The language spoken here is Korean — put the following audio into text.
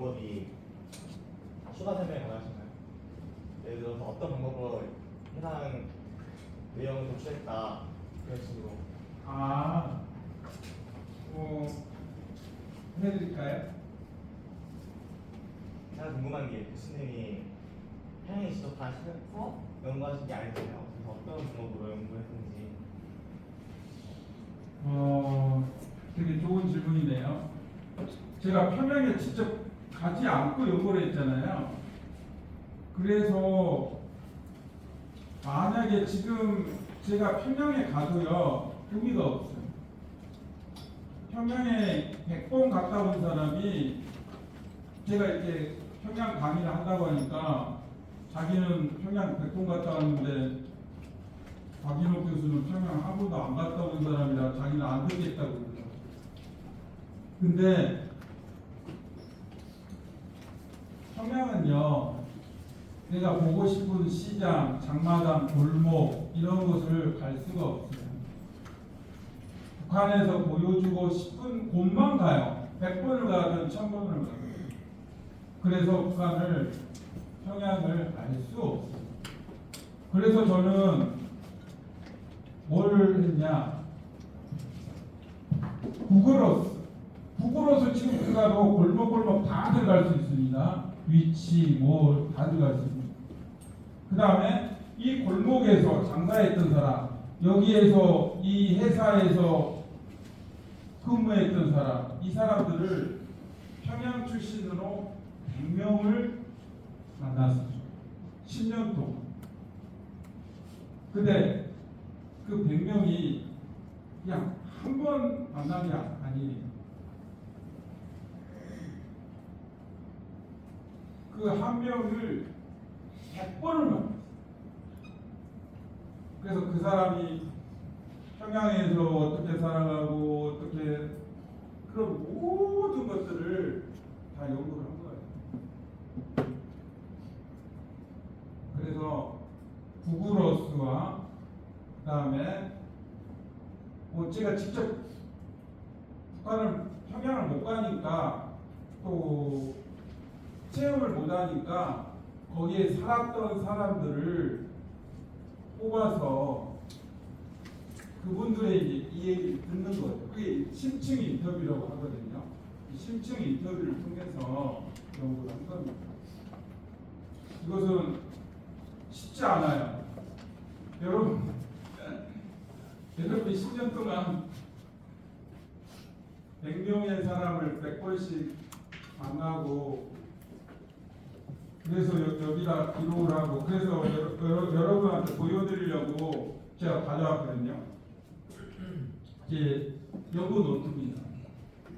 방법이 추가 설명이 가능하신가요? 예를 들어서 어떤 방법으로 해당 내용을 도출했다 그런 식으로 아, 뭐 해드릴까요? 제가 궁금한 게 교수님이 평양에 지적하셔서 연구하신 게 아니잖아요. 그래서 어떤 방법으로 연구했는지 어, 되게 좋은 질문이네요. 제가 평양에 직접 가지 않고 연구를 했잖아요. 그래서 만약에 지금 제가 평양에 가도요 의미가 없어요. 평양에 100번 갔다 온 사람이 제가 이렇게 평양 강의를 한다고 하니까 자기는 평양 100번 갔다 왔는데 박인호 교수는 평양 한 번도 안 갔다 온 사람이라 자기는 안 되겠다고 그러죠. 근데 평양은요, 내가 보고 싶은 시장, 장마당, 골목 이런 곳을 갈 수가 없어요. 북한에서 보여주고 싶은 곳만 가요. 100번을 가든 1000번을 가든. 그래서 북한을 평양을 알 수 없어요. 그래서 저는 뭘 했냐? 구글어스. 구글어스 들어가도 골목골목 다 들어갈 수 있습니다. 위치, 뭐, 다 들어갈 수 있습니다. 그 다음에 이 골목에서 장사했던 사람, 여기에서 이 회사에서 근무했던 사람, 이 사람들을 평양 출신으로 100명을 만났었죠. 10년 동안. 근데 그 100명이 그냥 한 번 만난 게 아니에요. 그 한 명을 100번을 만났어요. 그래서 그 사람이 평양에서 어떻게 살아가고 어떻게 그런 모든 것들을 다 연구를 한 거예요. 그래서 구글어스와 그 다음에 뭐 제가 직접 북한을 평양을 못 가니까 또 체험을 못 하니까 거기에 살았던 사람들을 뽑아서 그분들의 이제 이 얘기를 듣는 거예요. 그게 심층 인터뷰라고 하거든요. 이 심층 인터뷰를 통해서 연구를 한 겁니다. 이것은 쉽지 않아요. 여러분, 여러분이 10년 동안 100명의 사람을 100번씩 만나고 그래서 여, 여기다 기록을 하고 그래서 여러, 여러, 여러 분한테 보여드리려고 제가 가져왔거든요. 제 연구 노트입니다.